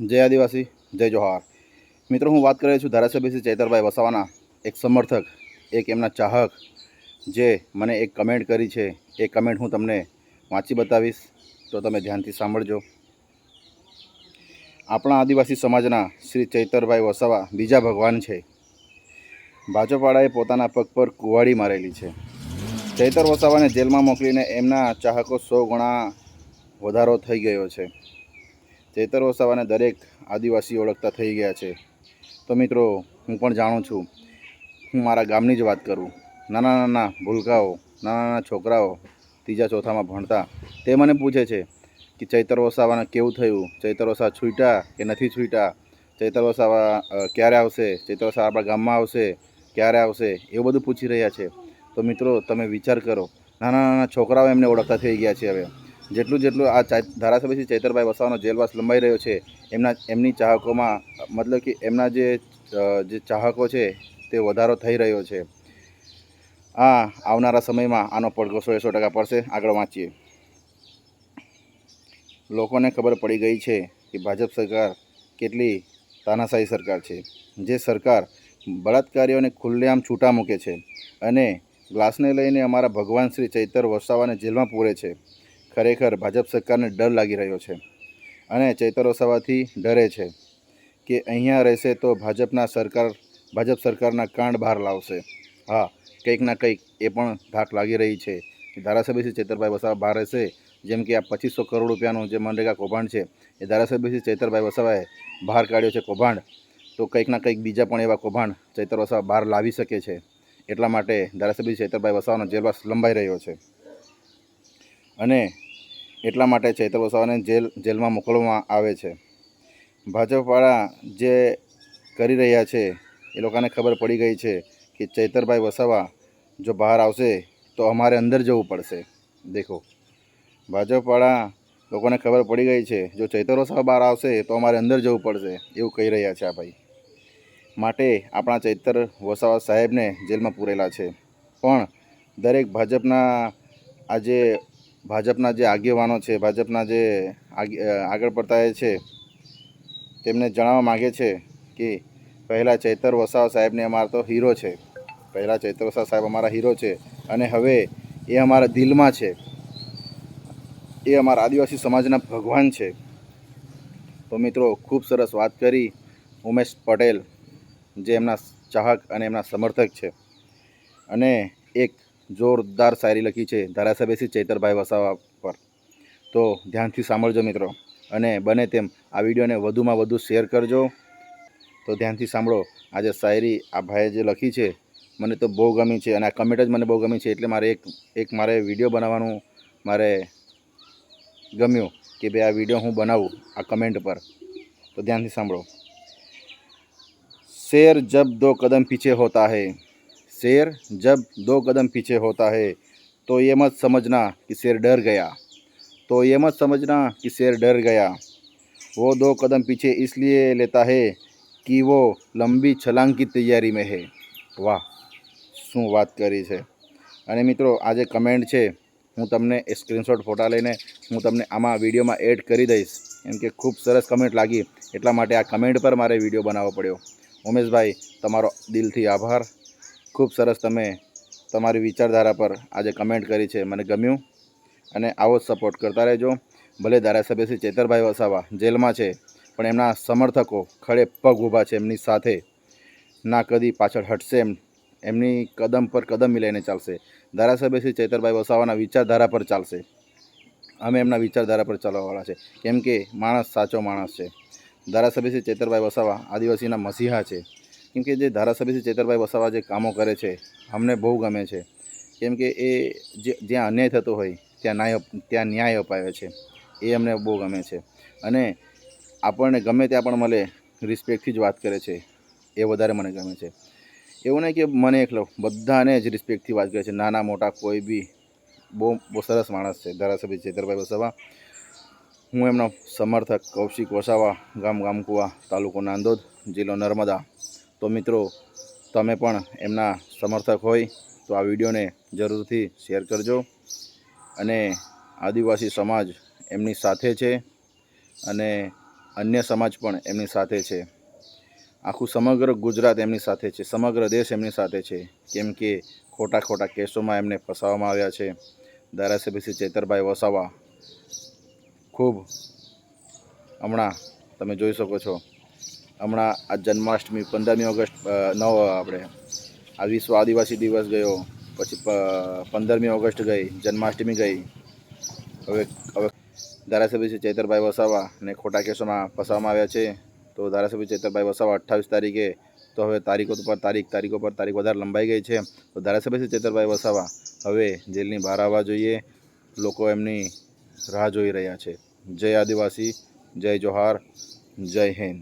જય આદિવાસી, જય જોહાર. મિત્રો, હું વાત કરી છું ધારાસભ્ય શ્રી ચૈતરભાઈ વસાવાના, એક સમર્થક, એક એમના ચાહક, જે મને એક કમેન્ટ કરી છે. એ કમેન્ટ હું તમને વાંચી બતાવીશ, તો તમે ધ્યાનથી સાંભળજો. આપણા આદિવાસી સમાજના શ્રી ચૈતરભાઈ વસાવા બીજા ભગવાન છે. ભાજપવાળાએ પોતાના પગ પર કુવાડી મારેલી છે. ચૈતર વસાવાને જેલમાં મોકલીને એમના ચાહકો સો ગણા વધારો થઈ ગયો છે. ચૈતર વસાવાને દરેક આદિવાસી ઓળખતા થઈ ગયા છે. તો મિત્રો, હું પણ જાણું છું, હું મારા ગામની જ વાત કરું. નાના નાના ભૂલકાઓ, નાના નાના છોકરાઓ ત્રીજા ચોથામાં ભણતા, તે મને પૂછે છે કે ચૈતર વસાવાને કેવું થયું? ચૈતર વસાવા છૂટ્યા કે નથી છૂટ્યા ચૈતર વસાવા ક્યારે આવશે? ચૈતર વસાવા આપણા ગામમાં આવશે? ક્યારે આવશે? એવું બધું પૂછી રહ્યા છે. તો મિત્રો, તમે વિચાર કરો. નાના નાના છોકરાઓ એમને ઓળખતા થઈ ગયા છે હવે. જેટલું જેટલું આ ચા ધારાસભ્ય શ્રી ચૈતરભાઈ વસાવાનો જેલવાસ લંબાઈ રહ્યો છે, એમના, એમની ચાહકોમાં, મતલબ કે એમના જે જે ચાહકો છે, તે વધારો થઈ રહ્યો છે. આ આવનારા સમયમાં આનો પડઘો સો સો ટકા પડશે. આગળ વાંચીએ. લોકોને ખબર પડી ગઈ છે કે ભાજપ સરકાર કેટલી તાનાશાહી સરકાર છે, જે સરકાર બળાત્કારીઓને ખુલ્લેઆમ છૂટા મૂકે છે અને ગ્લાસને લઈને અમારા ભગવાન શ્રી ચૈતર વસાવાને જેલમાં પૂરે છે. ખરેખર ભાજપ સરકારને ડર લાગી રહ્યો છે અને ચૈતર વસાવાથી ડરે છે કે અહીંયા રહેશે તો ભાજપના સરકાર, ભાજપ સરકારના કાંડ બહાર લાવશે. હા, કંઈક ના કંઈક એ પણ ધાક લાગી રહી છે. ધારાસભ્ય શ્રી ચૈતરભાઈ વસાવા બહાર રહેશે, જેમ કે આ પચીસો કરોડ રૂપિયાનું જે મનરેગા કૌભાંડ છે, એ ધારાસભ્ય શ્રી ચૈતરભાઈ વસાવાએ બહાર કાઢ્યો છે કૌભાંડ. તો કંઈક ના કંઈક બીજા પણ એવા કૌભાંડ ચૈતર વસાવા બહાર લાવી શકે છે. એટલા માટે ધારાસભ્ય ચૈતરભાઈ વસાવાનો જેલવાસ લંબાઈ રહ્યો છે. અને એટલા માટે ચૈતર વસાવાને જેલ, જેલમાં મોકલવામાં આવે છે. ભાજપવાળા જે કરી રહ્યા છે, એ લોકોને ખબર પડી ગઈ છે કે ચૈતરભાઈ વસાવા જો બહાર આવશે, તો અમારે અંદર જવું પડશે. દેખો. ભાજપવાળા લોકોને ખબર પડી ગઈ છે, જો ચૈતર વસાવા બહાર આવશે, તો અમારે અંદર જવું પડશે, એવું કહી રહ્યા છે આ ભાઈ. માટે આપણા ચૈતર વસાવા સાહેબને જેલમાં પૂરેલા છે. પણ દરેક ભાજપના આજે ભાજપના જે આગેવાનો છે, ભાજપના જે આગે- આગળ પડતા છે, તેમને જણાવવા માગે છે કે પહેલાં ચૈતર વસાવ સાહેબને અમારા તો હીરો છે. પહેલાં ચૈતર વસાવ સાહેબ અમારા હીરો છે અને હવે એ અમારા દિલમાં છે. એ અમારા આદિવાસી સમાજના ભગવાન છે. તો મિત્રો, ખૂબ સરસ વાત કરી ઉમેશ પટેલ, જે એમના ચાહક અને એમના સમર્થક છે. અને એક જોરદાર શાયરી લખી છે ધારાસભ્ય શ્રી ચૈતરભાઈ વસાવા પર. તો ધ્યાનથી સાંભળજો મિત્રો અને બને તેમ આ વિડીયોને વધુમાં વધુ શેર કરજો. તો ધ્યાનથી સાંભળો, આજે શાયરી આ ભાઈએ જે લખી છે, મને તો બહુ ગમી છે અને આ કમેન્ટ જ મને બહુ ગમી છે એટલે મારે એક એક મારે વીડિયો બનાવવાનું મારે ગમ્યું કે ભાઈ આ વીડિયો હું બનાવું આ કમેન્ટ પર. તો ધ્યાનથી સાંભળો. શેર જબ દો કદમ પીછે હોતા હૈ. शेर जब दो कदम पीछे होता है तो ये मत समझना कि शेर डर गया तो ये मत समझना कि शेर डर गया वो दो कदम पीछे इसलिए लेता है कि वो लंबी छलांग की तैयारी में है વાહ શું વાત કરી છે અને મિત્રો આ જે કમેન્ટ છે હું તમને એ સ્ક્રીનશોટ ફોટા લઈને હું તમને આમાં વિડીયોમાં એડ કરી દઈશ કેમ કે ખૂબ સરસ કમેન્ટ લાગી એટલા માટે આ કમેન્ટ પર મારે વિડીયો બનાવવો પડ્યો ઉમેશભાઈ તમારો દિલથી આભાર ખૂબ સરસ તમે તમારી વિચારધારા પર આજે કમેન્ટ કરી છે. મને ગમ્યું. અને આવો જ સપોર્ટ કરતા રહેજો. ભલે ધારાસભ્ય શ્રી ચેતરભાઈ વસાવા જેલમાં છે, પણ એમના સમર્થકો ખડે પગ ઊભા છે એમની સાથે. ના કદી પાછળ હટશે એમ, એમની કદમ પર કદમ મિલાઈને ચાલશે. ધારાસભ્ય શ્રી ચેતરભાઈ વસાવાના વિચારધારા પર ચાલશે. અમે એમના વિચારધારા પર ચાલવાવાળા છે. કેમ કે માણસ સાચો માણસ છે. ધારાસભ્ય શ્રી ચેતરભાઈ વસાવા આદિવાસીના મસીહા છે. કેમ કે જે ધારાસભ્ય શ્રી ચેતરભાઈ વસાવા જે કામો કરે છે, અમને બહુ ગમે છે. કેમ કે એ જ્યાં અન્યાય થતો હોય, ત્યાં ન્યાય ત્યાં ન્યાય અપાવે છે. એ અમને બહુ ગમે છે. અને આપણને ગમે ત્યાં પણ મળે રિસ્પેક્ટથી જ વાત કરે છે. એ વધારે મને ગમે છે. એવું નહીં કે મને એકલો, બધાને જ રિસ્પેક્ટથી વાત કરે છે. નાના, મોટા કોઈ બી બહુ બહુ સરસ માણસ છે, ધારાસભ્ય ચેતરભાઈ વસાવા. હું એમનો સમર્થક કૌશિક વસાવા, ગામ ગામકુવા તાલુકો નાંદોદ, જિલ્લો નર્મદા. તો મિત્રો, તમે પણ એમના સમર્થક હોય તો આ વિડીયોને જરૂરથી શેર કરજો. અને આદિવાસી સમાજ એમની સાથે છે અને અન્ય સમાજ પણ એમની સાથે છે. આખું સમગ્ર ગુજરાત એમની સાથે છે, સમગ્ર દેશ એમની સાથે છે. કેમ કે ખોટા ખોટા કેસોમાં એમને ફસાવવામાં આવ્યા છે. ધારાસભ્ય શ્રી ચેતરભાઈ વસાવા ખૂબ હમણાં તમે જોઈ શકો છો. હમણાં આ જન્માષ્ટમી, પંદરમી ઓગસ્ટ નવ આપણે. આ વિશ્વ આદિવાસી દિવસ ગયો, પછી પંદરમી ઓગસ્ટ ગઈ, જન્માષ્ટમી ગઈ. હવે હવે ધારાસભ્ય છે ચેતરભાઈ વસાવા ને ખોટા કેસોમાં ફસાવવામાં આવ્યા છે. તો ધારાસભ્ય ચૈતરભાઈ વસાવા અઠ્ઠાવીસ તારીખે. તો હવે તારીખો પર તારીખ, તારીખો પર તારીખ વધારે લંબાઈ ગઈ છે. તો ધારાસભ્ય છે ચેતરભાઈ વસાવા, હવે જેલની બહાર આવવા જોઈએ. લોકો એમની રાહ જોઈ રહ્યા છે. જય આદિવાસી, જય જોહાર, જય હિન્દ.